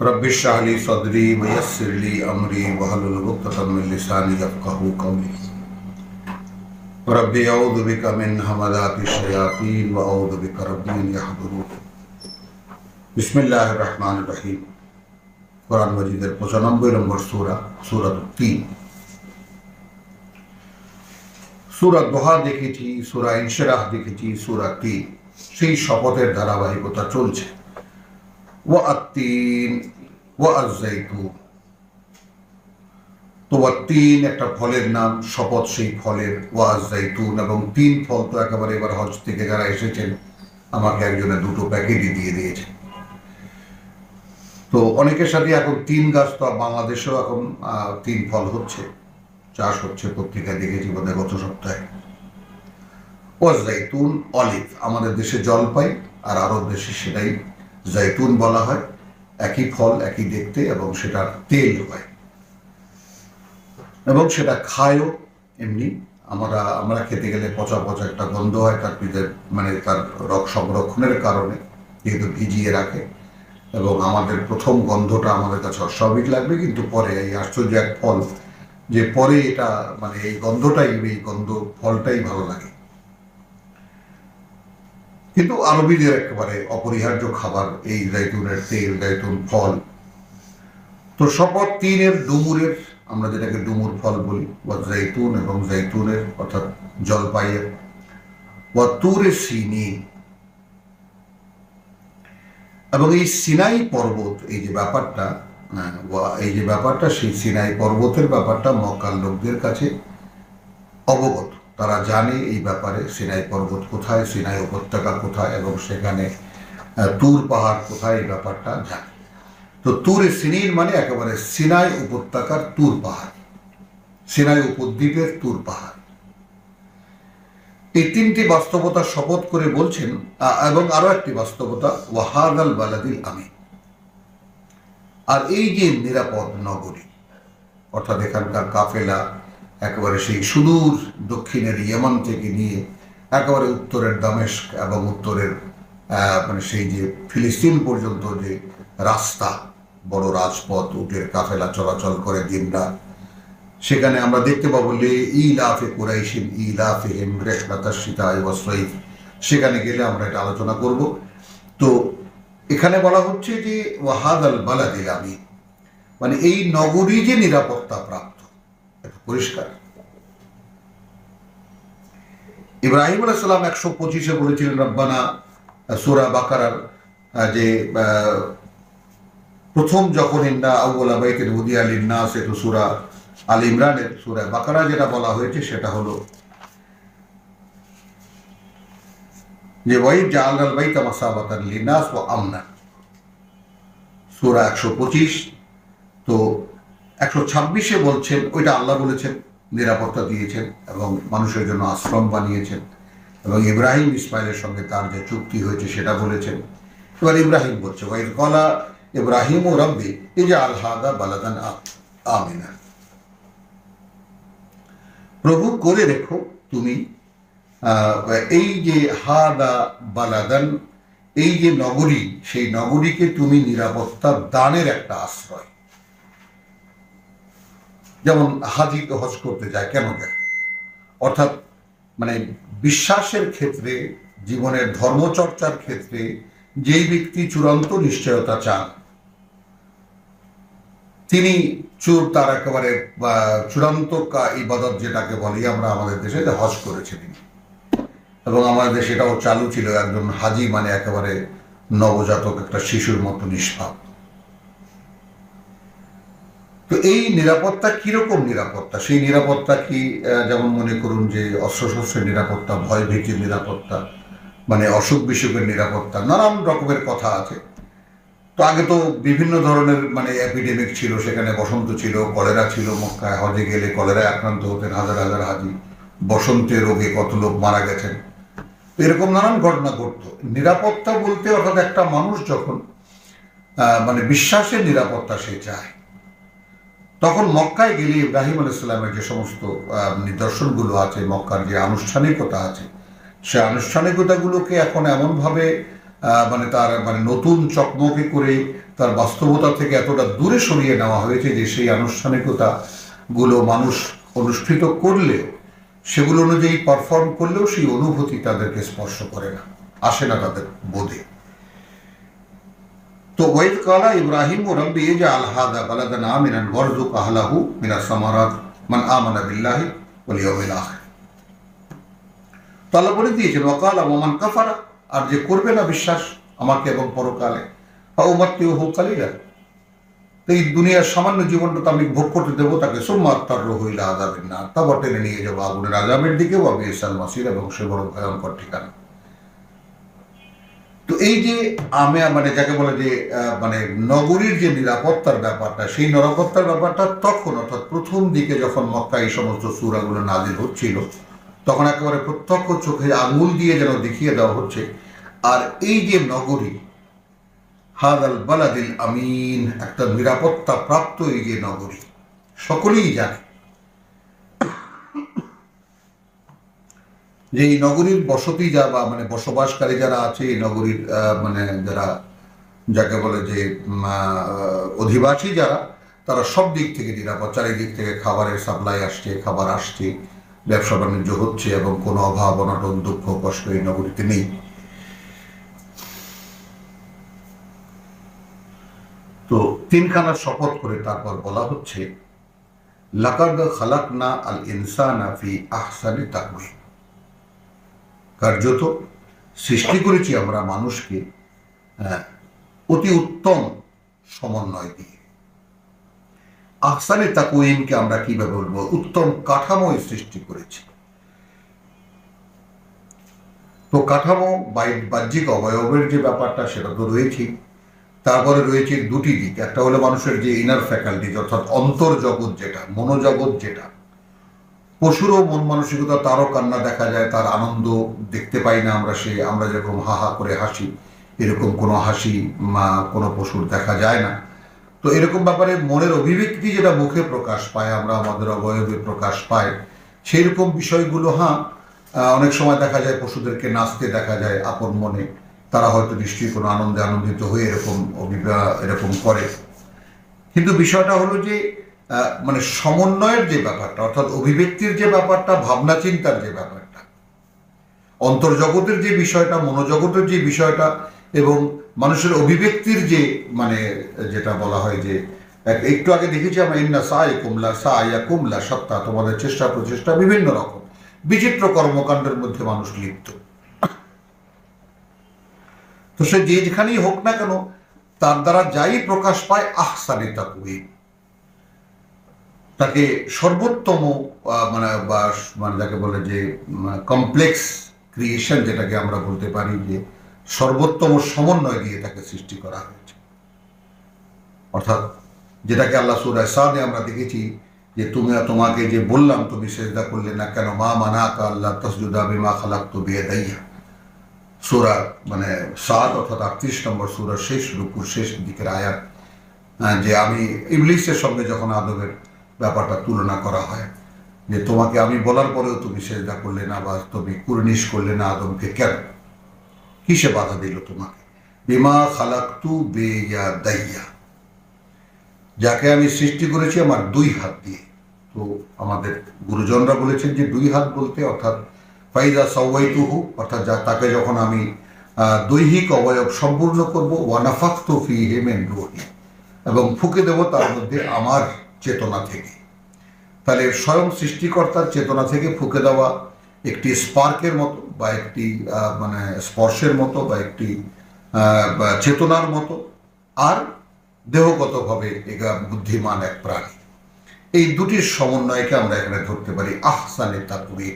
رب اشرح لي صدري ويسر لي امري واحلل عقدة من لساني يفقهوا قولي ربي اعوذ بك من همزات الشياطين واعوذ بك ربي ان يحضرون بسم الله الرحمن الرحيم কোরআন মজিদের পঁচানব্বই নম্বর সুরা সুরাত তিন সুরা দোহা দেখেছি সুরা ইনশরাহ দেখেছি সুরা তিন সেই শপথের ধারাবাহিকতা চলছে ও আত্মিন ও আজাইতুন তো তিন একটা ফলের নাম, শপথ সেই ফলের ওয়াজ জাইতুন এবং তিন ফল তো একেবারে এবার হজ থেকে যারা এসেছেন, আমাকে একজনে দুটো প্যাকেটই দিয়ে দিয়েছে তো অনেকের সাথে এখন তিন গাছ তো বাংলাদেশেও এখন তিন ফল হচ্ছে, চাষ হচ্ছে পত্রিকায় দেখেছি বোধহয় গত সপ্তাহে। ওয়াজ জাইতুন অলিভ, আমাদের দেশে জলপাই আর আরব দেশে সেটাই জাইতুন বলা হয়। একই ফল, একই দেখতে এবং সেটার তেল হয়। এবং সেটা খায়ও এমনি। আমরা আমরা খেতে গেলে পচা পচা একটা গন্ধ হয় তার পিঠে- মানে তার রক সংরক্ষণের কারণে, যেহেতু ভিজিয়ে রাখে। এবং আমাদের প্রথম গন্ধটা আমাদের কাছে অস্বাভাবিক লাগবে, কিন্তু পরে এই আশ্চর্য এক ফল, যে পরে এটা মানে এই গন্ধটাই, এই গন্ধ ফলটাই ভালো লাগে। কিন্তু আরবিদের একেবারে অপরিহার্য খাবার, এই জাইতুনের তেল জাইতুন ফল। তো শপথ তিনের ডুমুরের, আমরা যেটাকে ডুমুর ফল বলি, বা জাইতুন এবং জাইতুনের অর্থাৎ জলপাইয়ের। বা তুরে সিনি এবং এই সিনাই পর্বত, এই যে ব্যাপারটা এই যে ব্যাপারটা, সেই সিনাই পর্বতের ব্যাপারটা মক্কার লোকদের কাছে অবগত। তারা জানে এই ব্যাপারে, সিনাই পর্বত কোথায়, সিনাই উপত্যকা কোথায়, এবং সেখানে তুর পাহাড় কোথায়, এই ব্যাপারটা জানে। তো তুরে সিনির মানে একেবারে সিনাই উপত্যকার তুর পাহাড়। সিনাই উপদ্বীপের তুর পাহাড়। এই তিনটি বাস্তবতা শপথ করে বলছেন এবং আরও একটি বাস্তবতা ওয়াহাদ বালাদিল আমি আর এই যে নিরাপদ নগরী, অর্থাৎ এখানকার কাফেলা একেবারে সেই সুদূর দক্ষিণের ইয়েমান থেকে নিয়ে একেবারে উত্তরের দামেস্ক এবং উত্তরের মানে সেই যে ফিলিস্তিন পর্যন্ত যে রাস্তা, বড় রাজপথ, উটের কাফেলা চলাচল করে দিনরাত সেখানে আমরা দেখতে পাবো লে ইলাফে কুরাইশিন, ইলাফে হেম রেখলাতার সীতা ওয়াসরাইফ সেখানে গেলে আমরা এটা আলোচনা করব। তো এখানে বলা হচ্ছে যে ওয়াহাদ আল বালাদিল আমি মানে এই নগরী যে নিরাপত্তা প্রাপ্ত পরিষ্কার। ইব্রাহিম আলাইসাল্লাম একশো পঁচিশে বলেছিলেন, রব্বানা সুরা বাকারার যে প্রথম যখন ইন্না আউ্লা বাইতের উদিয়া লিন্না সেতু সুরা আল ইমরানের, সুরা বাকারা যেটা বলা হয়েছে সেটা হলো যে, ওয়াইদ জাআল আল বাইতা মাসাবাতান লিনাস ও আমনা। সুরা একশো পঁচিশ, তো একশো ছাব্বিশে বলছেন, ওইটা আল্লাহ বলেছেন, নিরাপত্তা দিয়েছেন এবং মানুষের জন্য আশ্রম বানিয়েছেন এবং ইব্রাহিম ইসমাইলের সঙ্গে তার যে চুক্তি হয়েছে সেটা বলেছেন। এবার ইব্রাহিম বলছে ওয়াইদ কলা ইব্রাহিম ও রব্বি এই যে আলহাদা বালাদান আমিনা। প্রভু করে রেখো তুমি এই যে হাদা বালাদান, এই যে নগরী, সেই নগরীকে তুমি নিরাপত্তা দানের একটা আশ্রয়। যেমন হাজি তো হজ করতে যায়, কেন যায়? অর্থাৎ মানে বিশ্বাসের ক্ষেত্রে, জীবনের ধর্মচর্চার ক্ষেত্রে, যেই ব্যক্তি চূড়ান্ত নিশ্চয়তা চান, তিনি চুর তার একেবারে চূড়ান্ত ইবাদত যেটাকে বলি আমরা আমাদের দেশে হজ করেছে তিনি। এবং আমাদের দেশে এটাও চালু ছিল, একজন হাজি মানে একেবারে নবজাতক, একটা শিশুর মতো নিষ্পাপ। তো এই নিরাপত্তা কীরকম নিরাপত্তা? সেই নিরাপত্তা কি যেমন মনে করুন যে অস্ত্রশস্ত্রের নিরাপত্তা, ভয় ভীতির নিরাপত্তা মানে অসুখ বিসুখের নিরাপত্তা, নানান রকমের কথা আছে। তো আগে তো বিভিন্ন ধরনের মানে এপিডেমিক ছিল, সেখানে বসন্ত ছিল, কলেরা ছিল মক্কায়, হজে গেলে কলেরায় আক্রান্ত হতেন হাজার হাজার হাজি। বসন্তের রোগে কত লোক মারা গেছেন। এরকম নানান ঘটনা ঘটতো। নিরাপত্তা বলতে অর্থাৎ একটা মানুষ যখন মানে বিশ্বাসের নিরাপত্তা সে চায় তখন মক্কায় গেলে ইব্রাহিম আলাইসাল্লামের যে সমস্ত নিদর্শনগুলো আছে, মক্কার যে আনুষ্ঠানিকতা আছে, সে আনুষ্ঠানিকতাগুলোকে এখন এমনভাবে মানে তার মানে নতুন চকমকে করে তার বাস্তবতা থেকে এতটা দূরে সরিয়ে নেওয়া হয়েছে যে সেই আনুষ্ঠানিকতা গুলো মানুষ অনুষ্ঠিত করলেও সেগুলো অনুযায়ী পারফর্ম করলেও সেই অনুভূতি তাদেরকে স্পর্শ করে না, আসে না তাদের বোধে। তো ওয়াইদ কালা ইব্রাহিম ও রব্বি ইজআল হাদা বালাদান আমিনান ওয়ারযুক আহলাহু মিনাস সামারাত মান আমানা বিল্লাহি ওয়াল ইয়াউমিল আখির। তো আল্লাহ বলে দিয়েছেন, ওয়াকালা ওমান কাফারা আর যে করবে না বিশ্বাস আমাকে এবং পরকালে উমাত্মীয় হোক কালিরা তো এই দুনিয়ার সামান্য জীবনটা তো আমি ভোগ করতে দেবো তাকে সোম্মাত্মার হইলে আজাবের না তারপর নিয়ে যাব আগুনের আজাবের দিকে বা বিএসাল মাসির এবং সে বড় ভয়ঙ্কর ঠিকানা তো এই যে আমি মানে যাকে বলে যে মানে নগরীর যে নিরাপত্তার ব্যাপারটা, সেই নিরাপত্তার ব্যাপারটা তখন, অর্থাৎ প্রথম দিকে যখন মক্কা এই সমস্ত সুরাগুলো নাজিল হচ্ছিল, তখন একেবারে প্রত্যক্ষ চোখে আঙুল দিয়ে যেন দেখিয়ে দেওয়া হচ্ছে, আর এই যে নগরী, হাদাল বালাদিল আমিন, একটা নিরাপত্তা প্রাপ্ত এই যে নগরী, সকলেই জানে। যে এই নগরীর বসতি যা বা মানে বসবাসকারী যারা আছে, এই নগরীর মানে যারা, যাকে বলে যে অধিবাসী যারা, তারা সব দিক থেকে নিরাপদ, চারিদিক থেকে খাবারের সাপ্লাই আসছে, খাবার আসছে, ব্যবসা বাণিজ্য হচ্ছে এবং কোনো অভাব, অনটন, দুঃখ, কষ্ট এই নগরীতে নেই। তো তিনখানা শপথ করে তারপর বলা হচ্ছে, লাকাদ খালাকনা আল ইনসানা ফি আহসানি তাকওয়িম। কার্যত সৃষ্টি করেছি আমরা মানুষকে হ্যাঁ, অতি উত্তম সমন্বয় দিয়ে। আহসানে তাকুইমকে আমরা কীভাবে বলব? উত্তম কাঠামোয় সৃষ্টি করেছি। তো কাঠামো বাহ্যিক অবয়বের যে ব্যাপারটা সেটা তো রয়েছেই তারপরে রয়েছে দুটি দিক। একটা হলো মানুষের যে ইনার ফ্যাকাল্টি অর্থাৎ অন্তর্জগৎ যেটা মনোজগৎ যেটা। পশুরও মন মানসিকতা তারও কান্না দেখা যায়, তার আনন্দ দেখতে পাই না আমরা সে আমরা যেরকম হা হা করে হাসি, এরকম কোনো হাসি মা, কোনো পশুর দেখা যায় না। তো এরকম ব্যাপারে মনের অভিব্যক্তি যেটা মুখে প্রকাশ পায়, আমরা আমাদের অবয়বে প্রকাশ পাই সেই রকম বিষয়গুলো হ্যাঁ অনেক সময় দেখা যায় পশুদেরকে নাচতে দেখা যায় আপন মনে, তারা হয়তো নিশ্চয়ই কোনো আনন্দে আনন্দিত হয়ে এরকম এরকম করে। কিন্তু বিষয়টা হলো যে মানে সমন্বয়ের যে ব্যাপারটা, অর্থাৎ অভিব্যক্তির যে ব্যাপারটা, ভাবনা চিন্তার যে ব্যাপারটা, অন্তর্জগতের যে বিষয়টা, মনোজগতের যে বিষয়টা, এবং মানুষের অভিব্যক্তির যে মানে যেটা বলা হয় যে একটু আগে দেখেছি আমরা, ইন্না সাই কুমলা সা ইয়া কুমলা সত্তা তোমাদের চেষ্টা প্রচেষ্টা বিভিন্ন রকম। বিচিত্র কর্মকাণ্ডের মধ্যে মানুষ লিপ্ত। তো সে যে যেখানেই হোক না কেন, তার দ্বারা যাই প্রকাশ পায় আহসানি তাকুই তাকে সর্বোত্তম মানে বা মানে যাকে বলে যে কমপ্লেক্স ক্রিয়েশন যেটাকে আমরা বলতে পারি যে, সর্বোত্তম সমন্বয় দিয়ে তাকে সৃষ্টি করা হয়েছে। অর্থাৎ যেটাকে আল্লাহ সুরায় সাদে আমরা দেখেছি যে, তুমি তোমাকে যে বললাম, তুমি সেজদা করলে না কেন? মা মানাকা আল্লাহ তসজুদা বিমা খালাক তো বিয়ে দাইয়া সুরা মানে সাত অর্থাৎ আটত্রিশ নম্বর সুরার শেষ রুকুর শেষ দিকের আয়াত যে আমি ইবলিসের সঙ্গে যখন আদবের ব্যাপারটা তুলনা করা হয়। যে তোমাকে আমি বলার পরেও তুমি সেজদা করলে না বা তুমি কুর্নিশ করলে না আদমকে কেন? কিসে বাধা দিল তোমাকে? বিমা খালাক্তু বে ইয়া দাইয়া। যাকে আমি সৃষ্টি করেছি আমার দুই হাত দিয়ে। তো আমাদের গুরুজনরা বলেছেন যে দুই হাত বলতে অর্থাৎ ফাইদা সওয়াইতুহু, অর্থাৎ যা তাকে যখন আমি দৈহিক অবয়ব সম্পূর্ণ করব ওয়ানাফাক্তু ফি হেমেন রুহি। এবং ফুকে দেব তার মধ্যে আমার চেতনা থেকে। তাহলে স্বয়ং সৃষ্টিকর্তার চেতনা থেকে ফুকে দেওয়া একটি স্পার্কের মতো বা একটি মানে স্পর্শের মতো বা একটি চেতনার মতো আর দেহগতভাবে এগা বুদ্ধিমান এক প্রাণী। এই দুটির সমন্বয়কে আমরা এখানে ধরতে পারি আহসানে তাকুরি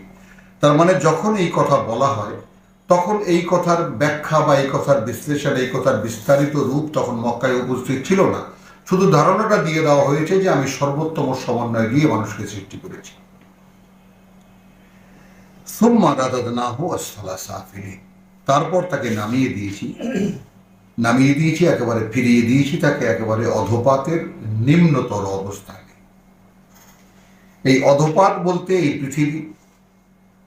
তার মানে যখন এই কথা বলা হয়, তখন এই কথার ব্যাখ্যা বা এই কথার বিশ্লেষণ, এই কথার বিস্তারিত রূপ তখন মক্কায় উপস্থিত ছিল না। শুধু ধারণাটা দিয়ে দেওয়া হয়েছে যে আমি সর্বোত্তম সমন্বয় দিয়ে মানুষকে সৃষ্টি করেছি। তারপর তাকে নামিয়ে দিয়েছি। নামিয়ে দিয়েছি, একেবারে ফিরিয়ে দিয়েছি তাকে একেবারে অধপাতের নিম্নতর অবস্থানে এই অধপাত বলতে এই পৃথিবী,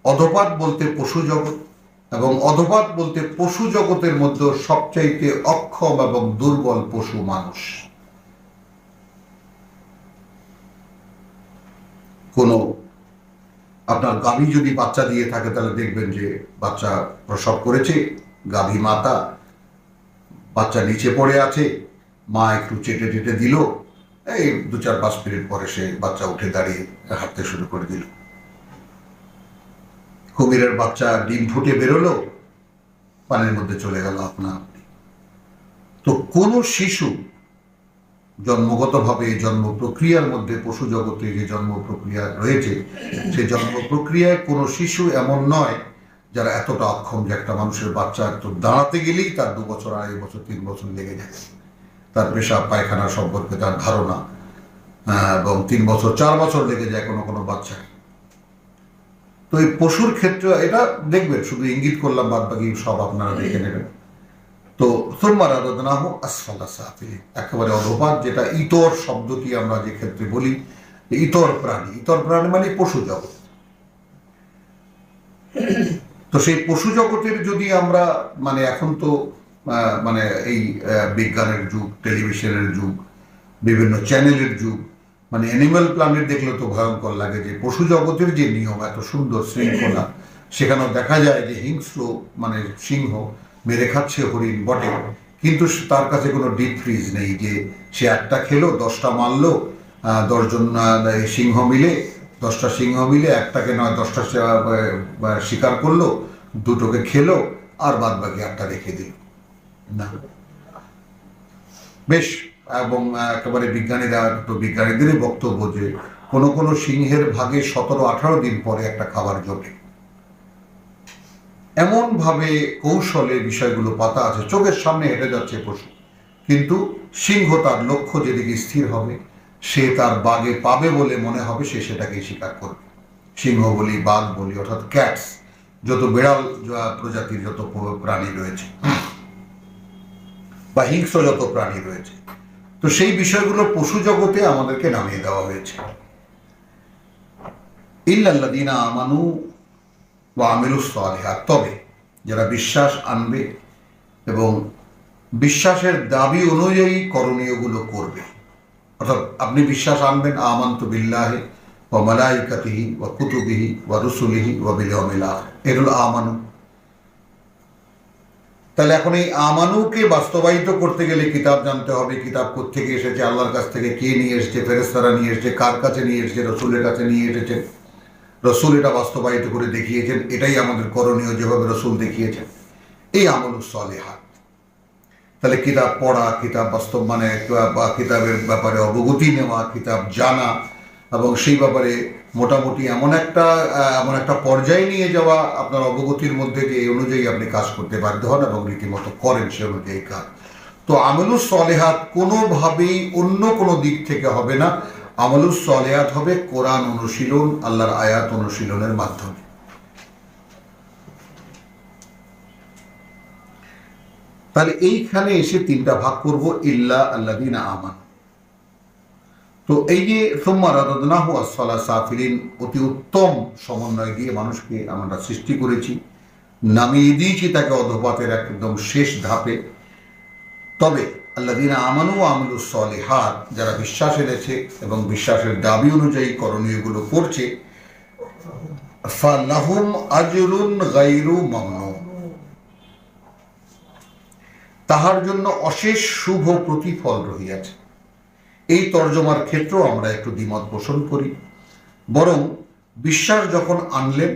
অধপাত বলতে পশু জগৎ এবং অধপাত বলতে পশু জগতের মধ্যে সবচাইতে অক্ষম এবং দুর্বল পশু মানুষ। কোনো আপনার গাভী যদি বাচ্চা দিয়ে থাকে, তাহলে দেখবেন যে বাচ্চা প্রসব করেছে, গাভী মাতা, বাচ্চা নিচে পড়ে আছে, মা একটু চেটে চেটে দিল, এই দু চার পাঁচ মিনিট পরে সে বাচ্চা উঠে দাঁড়িয়ে হাঁটতে শুরু করে দিল। কুমিরের বাচ্চা ডিম ফুটে বেরোলো, পানির মধ্যে চলে গেল আপনা আপনি তো কোন শিশু জন্মগতভাবে জন্ম প্রক্রিয়ার মধ্যে পশু জগতে যে জন্ম প্রক্রিয়া রয়েছে সেই জন্ম প্রক্রিয়ায় কোনো শিশু এমন নয় যারা এতটা অক্ষম যে একটা মানুষের বাচ্চা তো দাঁড়াতে গেলেই তার দু বছর, আড়াই বছর, তিন বছর লেগে যায়। তার পেশা, পায়খানা সম্পর্কে তার ধারণা এবং তিন বছর, চার বছর লেগে যায় কোনো কোনো বাচ্চা। তো এই পশুর ক্ষেত্রে এটা দেখবেন, শুধু ইঙ্গিত করলাম বাদ বাকি সব আপনারা দেখে নেবেন। তো সোমবার আরাধনা হোক আসফালা সাফিলিন একেবারে অধপাত, যেটা ইতর শব্দটি আমরা যে ক্ষেত্রে বলি ইতর প্রাণী। ইতর প্রাণী মানে পশু জগৎ। তো সেই পশু জগতের যদি আমরা মানে এখন তো মানে এই বিজ্ঞানের যুগ, টেলিভিশনের যুগ, বিভিন্ন চ্যানেলের যুগ মানে অ্যানিমাল প্ল্যানেট দেখলে তো ভয়ঙ্কর লাগে যে পশু জগতের যে নিয়ম, এত সুন্দর শৃঙ্খলা, সেখানেও দেখা যায় যে হিংস্র মানে সিংহ মেরে খাচ্ছে হরিণ বটে। কিন্তু তার কাছে কোনো ডিপ ফ্রিজ নেই যে সে একটা খেলো, দশটা মারলো দশজন সিংহ মিলে, দশটা সিংহ মিলে একটাকে নয়, দশটা শিকার করল, দুটোকে খেলো, আর বাদ বাকি একটা রেখে দিল। না। বেশ, এবং একেবারে বিজ্ঞানীরা, তো বিজ্ঞানীদেরই বক্তব্য যে কোনো কোনো সিংহের ভাগে সতেরো আঠারো দিন পরে একটা খাবার জোটে এমন ভাবে কৌশলে বিষয়গুলো পাতা আছে, চোখের সামনে হেঁটে যাচ্ছে পশু। কিন্তু সিংহ তার লক্ষ্য যেদিকে স্থির হবে, সে তার বাগে পাবে বলে মনে হবে, সে সেটাকে স্বীকার করবে। সিংহ বলি বাঘ বলি, অর্থাৎ ক্যাটস যত বিড়াল প্রজাতির যত প্রাণী রয়েছে, বা হিংস্র যত প্রাণী রয়েছে, তো সেই বিষয়গুলো পশু জগতে আমাদেরকে নামিয়ে দেওয়া হয়েছে। ইল্লাল্লাদিনা আমানু বা আমিরুস সালেহাত তবে যারা বিশ্বাস আনবে এবং বিশ্বাসের দাবি অনুযায়ী করণীয়গুলো করবে, অর্থাৎ আপনি বিশ্বাস আনবেন, আমান্ত বিল্লাহে ও মালাইকাতিহি ও কুতুবিহি ও রুসুলিহি ও বিলমিলা এর হলো আমানু। তাহলে এখন এই আমানুকে বাস্তবায়িত করতে গেলে কিতাব জানতে হবে, কিতাব থেকে এসেছে, আল্লাহর কাছ থেকে কে নিয়ে এসেছে ফেরেস্তারা নিয়ে এসেছে, কার কাছে নিয়ে এসেছে, রসুলের কাছে নিয়ে এসেছেন রসুল এটা বাস্তবায়িত করে দেখিয়েছেন, এটাই আমাদের করণীয় যেভাবে রসুল দেখিয়েছেন। এই আমলুস সালেহাত। তাহলে কিতাব পড়া, কিতাব বাস্তব মানে বা কিতাবের ব্যাপারে অবগতি নেওয়া, কিতাব জানা, এবং সেই ব্যাপারে মোটামুটি এমন একটা এমন একটা পর্যায়ে নিয়ে যাওয়া আপনার অবগতির মধ্যে যে এই অনুযায়ী আপনি কাজ করতে বাধ্য হন এবং রীতিমতো করেন সে অনুযায়ী কাজ। তো আমলুস সলেহাত কোনোভাবেই অন্য কোনো দিক থেকে হবে না। আমলুস সলেহাত হবে কোরআন অনুশীলন, আল্লাহর আয়াত অনুশীলনের মাধ্যমে। তাহলে এইখানে এসে তিনটা ভাগ করব, ইল্লা আল্লাদিনা আমান। তো এই যে, সোম্মা রাদাদনাহু আসফালা সাফিলিন অতি উত্তম সমন্বয় দিয়ে মানুষকে আমরা সৃষ্টি করেছি, নামিয়ে দিয়েছি তাকে অধপাতের একদম শেষ ধাপে। তবে আল্লাদিনা আমানু আমলু যারা বিশ্বাস এনেছে এবং বিশ্বাসের দাবি অনুযায়ী করণীয়গুলো করছে তাহার জন্য অশেষ শুভ প্রতিফল রহিয়াছে। এই তর্জমার ক্ষেত্রেও আমরা একটু দ্বিমত পোষণ করি। বরং বিশ্বাস যখন আনলেন,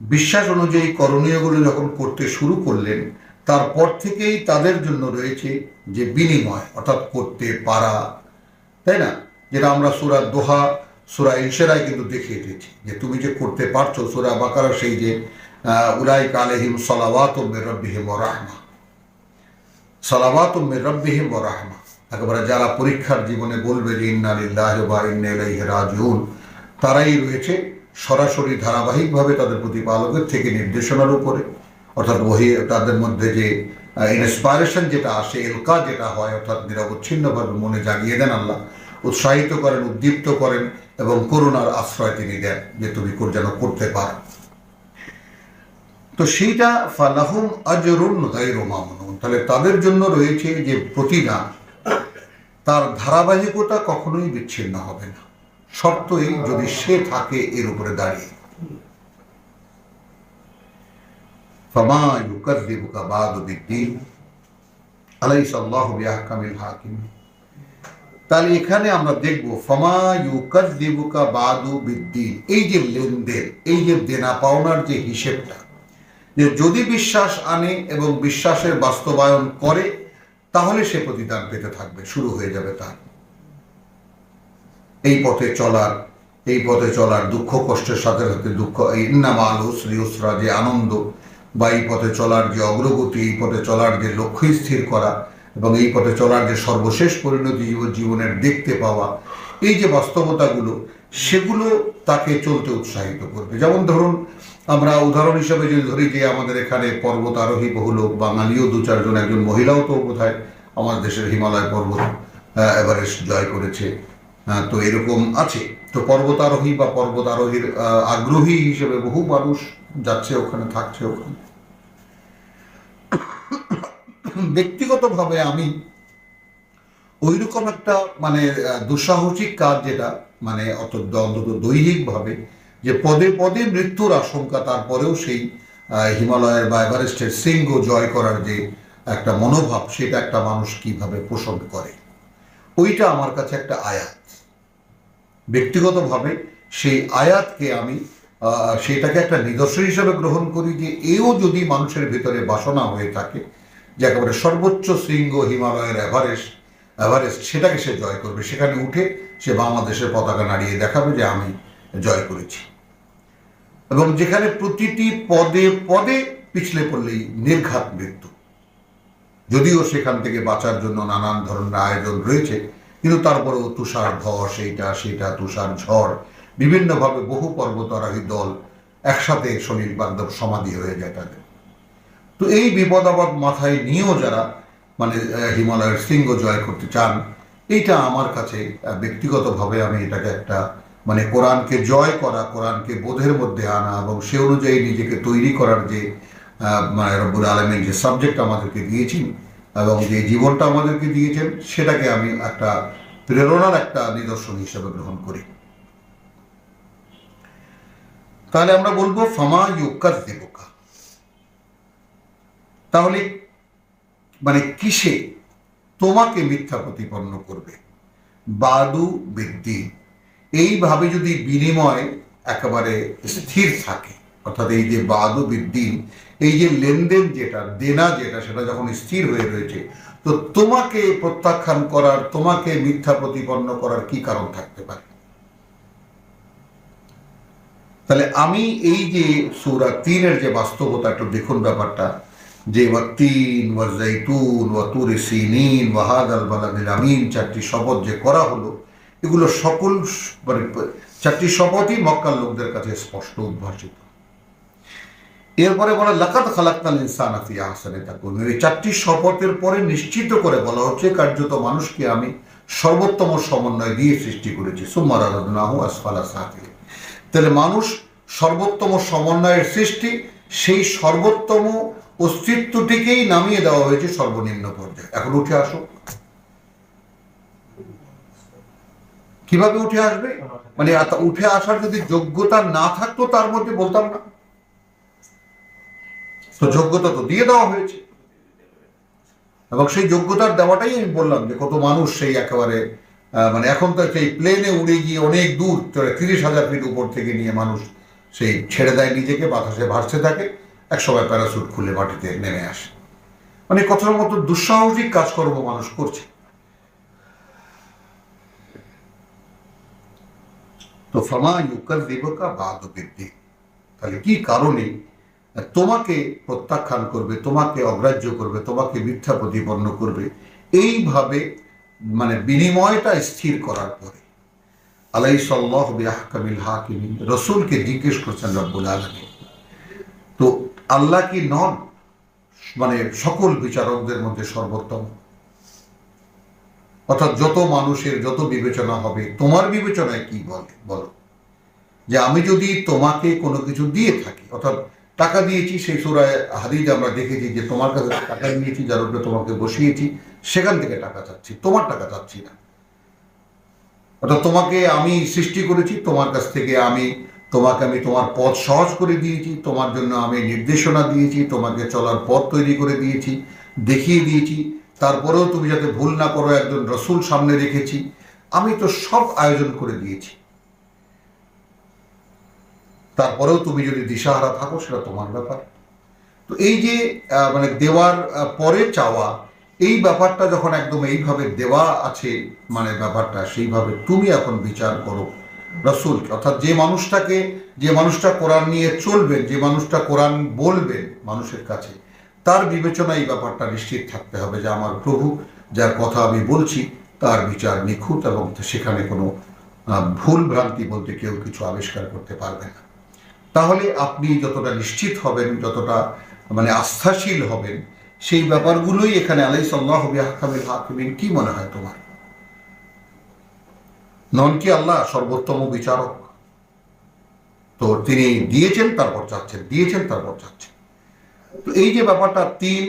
বিশ্বাস অনুযায়ী করণীয়গুলো যখন করতে শুরু করলেন তারপর থেকেই তাদের জন্য রয়েছে যে বিনিময়, অর্থাৎ করতে পারা। তাই না? যেটা আমরা সুরা দোহা, সুরা ইনসেরায় কিন্তু দেখিয়ে দিয়েছি যে তুমি যে করতে পারছ, সুরা বাকারা সেই যে উলাই কালেহিম সলাওয়াত রব্বিহিম ও রাহমা সালাবাত রব্বিহিম ও রাহমা একেবারে যারা পরীক্ষার জীবনে বলবে যে ইন্না লিল্লাহি ওয়া ইন্না ইলাইহি রাজিউন, তারাই রয়েছে সরাসরি ধারাবাহিকভাবে তাদের প্রতিপালকের থেকে নির্দেশনার উপরে। অর্থাৎ ওহি তাদের মধ্যে যে ইন্সপায়ারেশন যেটা আসে এলকা যেটা হয়, অর্থাৎ নিরবচ্ছিন্নভাবে মনে জাগিয়ে দেন আল্লাহ, উৎসাহিত করেন, উদ্দীপ্ত করেন এবং করুণার আশ্রয় তিনি দেন যে তুমি যেন করতে পারো। তো সেইটা ফালাহুম আজরুন গাইরু মামনুন। তাহলে তাদের জন্য রয়েছে যে প্রতিদান, তার ধারাবাহিকতা কখনোই বিচ্ছিন্ন হবে না। এই যদি সে থাকে এর উপরে দাঁড়িয়ে। ফামা ইউকাযযিবুকা বাদু বিদ্দীন। আলাইসা আল্লাহু বিআহকামিল হাকিম। তাহলে এখানে আমরা দেখব ফামা ইউকাযযিবুকা বাদু বিদ্দীন। এই যে লেনদেন, এই যে দেনা পাওনার যে হিসেবটা, যে যদি বিশ্বাস আনে এবং বিশ্বাসের বাস্তবায়ন করে, তাহলে সে প্রতিদান পেতে থাকবে, শুরু হয়ে যাবে তার। এই পথে চলার, এই পথে চলার দুঃখ কষ্টের সাথে সাথে দুঃখ, এই ইন্নামা আল উসরি উসরা যে আনন্দ বা এই পথে চলার যে অগ্রগতি, এই পথে চলার যে লক্ষ্য স্থির করা এবং এই পথে চলার যে সর্বশেষ পরিণতি জীবনের দেখতে পাওয়া, এই যে বাস্তবতাগুলো, সেগুলো তাকে চলতে উৎসাহিত করবে। যেমন ধরুন, আমরা উদাহরণ হিসেবে যদি ধরি যে আমাদের এখানে পর্বত আরোহী বহু লোক, বাঙালিও দু চারজন একজন মহিলাও তো বোধহয় আমার দেশের হিমালয় পর্বত এভারেস্ট জয় করেছে। তো এরকম আছে। তো পর্বতারোহী বা পর্বতারোহীর আগ্রহী হিসেবে বহু মানুষ যাচ্ছে ওখানে, থাকছে ওখানে। ব্যক্তিগতভাবে আমি ওইরকম একটা মানে দুঃসাহসিক কাজ যেটা মানে অত অন্তত দৈহিকভাবে, যে পদে পদে মৃত্যুর আশঙ্কা, তারপরেও সেই হিমালয়ের বা এভারেস্টের শৃঙ্গ জয় করার যে একটা মনোভাব, সেটা একটা মানুষ কীভাবে পোষণ করে, ওইটা আমার কাছে একটা আয়াত। ব্যক্তিগতভাবে সেই আয়াতকে আমি সেটাকে একটা নিদর্শন হিসেবে গ্রহণ করি যে এও যদি মানুষের ভিতরে বাসনা হয়ে থাকে, যে একেবারে সর্বোচ্চ শৃঙ্গ হিমালয়ের এভারেস্ট এভারেস্ট, সেটাকে সে জয় করবে। সেখানে উঠে সে বাংলাদেশের পতাকা নাড়িয়ে দেখাবে যে আমি জয় করেছি। এবং যেখানে প্রতিটি পদে পদে পিছলে পড়লেই নির্ঘাত মৃত্যু। যদিও সেখান থেকে বাঁচার জন্য নানান ধরনের আয়োজন রয়েছে, কিন্তু তারপরেও তুষার ধস, এইটা, সেটা, তুষার ঝড় বিভিন্নভাবে বহু পর্বতারোহী দল একসাথে শরীর বান্ধব সমাধি হয়ে যায় তাদের। তো এই বিপদ আপদ মাথায় নিয়েও যারা মানে হিমালয়ের শৃঙ্গ জয় করতে চান, এইটা আমার কাছে ব্যক্তিগতভাবে আমি এটাকে একটা মানে কোরআনকে জয় করা, কোরআনকে বোধের মধ্যে আনা এবং সে অনুযায়ী নিজেকে তৈরি করার যে মানে রব্বুল আলমীর যে সাবজেক্ট আমাদেরকে দিয়েছেন এবং যে জীবনটা আমাদেরকে দিয়েছেন, সেটাকে আমি একটা প্রেরণার একটা নিদর্শন হিসেবে গ্রহণ করি। তাহলে আমরা বলব ফামা ইউকাজ দেবকা। তাহলে মানে কিসে তোমাকে মিথ্যা প্রতিপন্ন করবে? বাদু বৃদ্ধি এইভাবে যদি বিনিময় একেবারে স্থির থাকে, অর্থাৎ এই যে বাদু বৃদ্ধি এই যে লেনদেন যেটা, দেনা যেটা, সেটা যখন স্থির হয়ে রয়েছে, তো তোমাকে প্রত্যাখ্যান করার, তোমাকে মিথ্যা প্রতিপন্ন করার কি কারণ থাকতে পারে? তাহলে আমি এই যে সুরা তিনের যে বাস্তবতা, একটু দেখুন ব্যাপারটা। যে ওয়াত্তিন ওয়া জাইতুন ওয়া সিনিন, ওয়া বালাদিল আমিন, চারটি শপথ যে করা হলো, এগুলো সকল মানে চারটি শপথই মক্কার লোকদের কাছে স্পষ্ট উদ্ভাসিত। এরপরে বলা লাকাত খালাক্তাল ইনসান আফি আহসানে তাকুন। এই চারটি শপথের পরে নিশ্চিত করে বলা হচ্ছে, কার্যত মানুষকে আমি সর্বোত্তম সমন্বয় দিয়ে সৃষ্টি করেছি। সুমার আরাধনাহ আসফালা সাহিল তাহলে মানুষ সর্বোত্তম সমন্বয়ের সৃষ্টি, সেই সর্বোত্তম অস্তিত্বটিকেই নামিয়ে দেওয়া হয়েছে সর্বনিম্ন পর্যায়ে। এখন উঠে আসো কীভাবে উঠে আসবে? মানে উঠে আসার যদি যোগ্যতা না থাকতো, তার মধ্যে বলতাম না। তো যোগ্যতা তো দিয়ে দেওয়া হয়েছে। এবং সেই যোগ্যতার দেওয়াটাই আমি বললাম যে কত মানুষ সেই একেবারে মানে এখন তো সেই প্লেনে উড়ে গিয়ে অনেক দূর চলে তিরিশ হাজার ফিট উপর থেকে নিয়ে মানুষ সেই ছেড়ে দেয় নিজেকে, বাতাসে ভাসতে থাকে এক সময় প্যারাসুট খুলে মাটিতে নেমে আসে। মানে কথার মতো দুঃসাহসিক কাজকর্ম মানুষ করছে। তো ফামা ইউকার দিবকা বাদ বৃদ্ধি তাহলে কি কারণে তোমাকে প্রত্যাখ্যান করবে, তোমাকে অগ্রাহ্য করবে, তোমাকে মিথ্যা প্রতিপন্ন করবে? এইভাবে মানে বিনিময়টা স্থির করার পরে। আলাই সাল্লাহ বিহাকামিল হাকিমিন, রসুলকে জিজ্ঞেস করছেন, রব্বুল আলমী তো আল্লাহ কি নন? মানে সকল বিচারকদের মধ্যে সর্বোত্তম। অর্থাৎ যত মানুষের যত বিবেচনা হবে, তোমার বিবেচনায় কি বলে? বলো। যে আমি যদি তোমাকে কোনো কিছু দিয়ে থাকি, অর্থাৎ টাকা দিয়েছি, সেই সুরায় হাদিজ আমরা দেখেছি যে তোমার কাছে টাকা নিয়েছি যার উপরে তোমাকে বসিয়েছি সেখান থেকে টাকা চাচ্ছি, তোমার টাকা চাচ্ছি না। অর্থাৎ তোমাকে আমি সৃষ্টি করেছি, তোমার কাছ থেকে আমি তোমাকে আমি তোমার পথ সহজ করে দিয়েছি, তোমার জন্য আমি নির্দেশনা দিয়েছি, তোমাকে চলার পথ তৈরি করে দিয়েছি, দেখিয়ে দিয়েছি। তারপরেও তুমি যাতে ভুল না করো, একজন রসুল সামনে রেখেছি। আমি তো সব আয়োজন করে দিয়েছি। তারপরেও তুমি যদি দিশাহারা থাকো, সেটা তোমার ব্যাপার। তো এই যে মানে দেওয়ার পরে চাওয়া এই ব্যাপারটা যখন একদম এইভাবে দেওয়া আছে মানে ব্যাপারটা, সেইভাবে তুমি এখন বিচার করো রসুল অর্থাৎ যে মানুষটাকে, যে মানুষটা কোরআন নিয়ে চলবেন, যে মানুষটা কোরআন বলবেন মানুষের কাছে, তার বিবেচনা এই ব্যাপারটা নিশ্চিত থাকতে হবে যে আমার প্রভু যার কথা আমি বলছি, তার বিচার নিখুঁত এবং সেখানে কোনো ভুল ভ্রান্তি বলতে কেউ কিছু আবিষ্কার করতে পারবে না। তাহলে আপনি যতটা নিশ্চিত হবেন, যতটা মানে আস্থাশীল হবেন সেই ব্যাপারগুলোই এখানে আলাই সাল্লাহ হাকিমিন কি মনে হয় তোমার? নন কি আল্লাহ সর্বোত্তম বিচারক? তো তিনি দিয়েছেন, তারপর চাচ্ছেন দিয়েছেন, তারপর চাচ্ছেন তো এই যে ব্যাপারটা, তিন,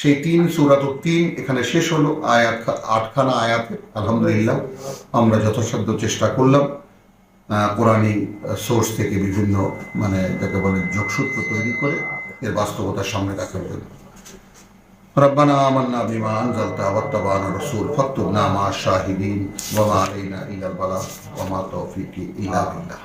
সেই তিন সুরাত তিন, এখানে শেষ হলো, আয়াত আটখানা আয়াতে, আলহামদুলিল্লাহ, আমরা যথাসাধ্য চেষ্টা করলাম। কোরআনী সোর্স থেকে বিভিন্ন মানে যাকে বলে যোগসূত্র তৈরি করে, এর বাস্তবতার সামনে রাখার জন্য। ربنا آمنا بما أنزلت واتبعنا الرسول فاكتبنا مع الشاهدين وما علينا الا البلاغ وما توفيقي الا بالله.